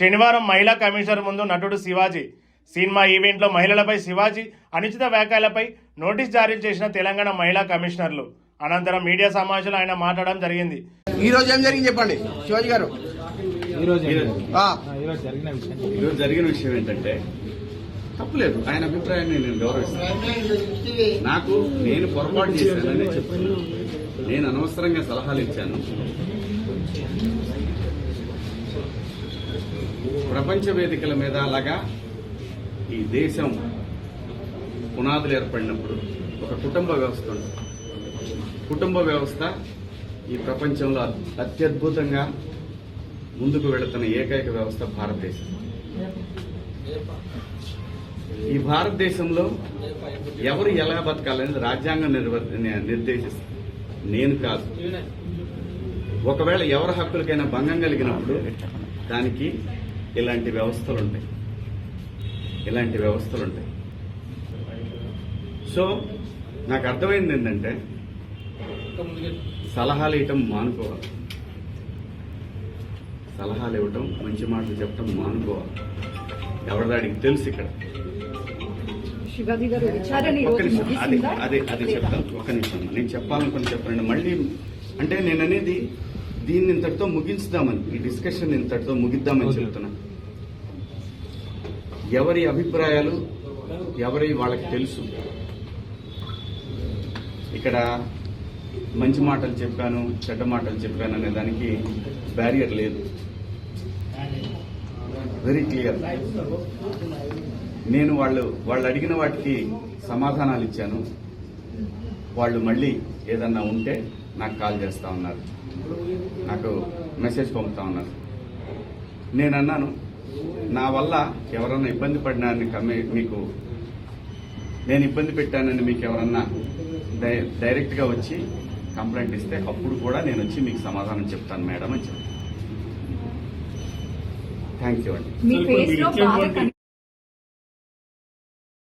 శనివారం మహిళా కమిషనర్ ముందు నటుడు శివాజీ. సినిమా ఈవెంట్లో మహిళలపై శివాజీ అనుచిత వ్యాఖ్యలపై నోటీస్ జారీ చేసిన తెలంగాణ మహిళా కమిషనర్లు. అనంతరం మీడియా సమావేశంలో ఆయన మాట్లాడడం జరిగింది. ఈ రోజు ఏం జరిగింది చెప్పండి శివాజీ గారు? ఈరోజు జరిగిన విషయం. ఈరోజు జరిగిన విషయం ఏంటంటే తప్పులేదు. ఆయన అభిప్రాయాన్ని నేను గౌరవిస్తాను. నాకు నేను పొరపాటు చేశానని చెప్తున్నాను. నేను అనవసరంగా సలహాలు ఇచ్చాను. ప్రపంచ వేదికల మీద అలాగా ఈ దేశం పునాదులు ఏర్పడినప్పుడు ఒక కుటుంబ వ్యవస్థ ఉంది. కుటుంబ వ్యవస్థ ఈ ప్రపంచంలో అత్యద్భుతంగా ముందుకు వెళుతున్న ఏకైక వ్యవస్థ భారతదేశం. ఈ భారతదేశంలో ఎవరు ఎలా బతకాలనేది రాజ్యాంగం నిర్వ- నిర్దేశిస్తుంది. నేను కాదు. ఒకవేళ ఎవరి హక్కులకైనా భంగం కలిగినప్పుడు దానికి ఇలాంటి వ్యవస్థలు ఉంటాయి ఇలాంటి వ్యవస్థలు ఉంటాయి సో నాకు అర్థమైంది ఏంటంటే సలహాలు ఇవ్వటం మానుకోవాలి. సలహాలు ఇవ్వటం మంచి మాటలు చెప్పటం మానుకోవాలి. ఎవరిదాడికి తెలుసు ఇక్కడ. ఒక్క నిమిషం అదే అదే చెప్తాను. ఒక నిమిషం. నేను చెప్పాలనుకుని చెప్పండి మళ్ళీ అంటే నేను అనేది దీన్ని ఇంతటితో ముగించుదామని ఈ డిస్కషన్ ఇంతటితో ముగిద్దామని చెప్తున్నా. ఎవరి అభిప్రాయాలు ఎవరి వాళ్ళకి తెలుసు? ఇక్కడ మంచి మాటలు చెప్పాను చెడ్డ మాటలు చెప్పాను అనే దానికి బ్యారియర్ లేదు. వెరీ క్లియర్ నేను వాళ్ళు వాళ్ళు అడిగిన వాటికి సమాధానాలు ఇచ్చాను. వాళ్ళు మళ్ళీ ఏదన్నా ఉంటే నాకు కాల్ చేస్తా ఉన్నారు. నాకు మెసేజ్ పంపుతా ఉన్నారు. నేను అన్నాను నా వల్ల ఎవరన్నా ఇబ్బంది పడినారని కమ్మే మీకు నేను ఇబ్బంది పెట్టానని మీకు ఎవరన్నా డై- డైరెక్ట్గా వచ్చి కంప్లైంట్ ఇస్తే అప్పుడు కూడా నేను వచ్చి మీకు సమాధానం చెప్తాను మేడం అని చెప్పాను. థ్యాంక్ యూ అండి.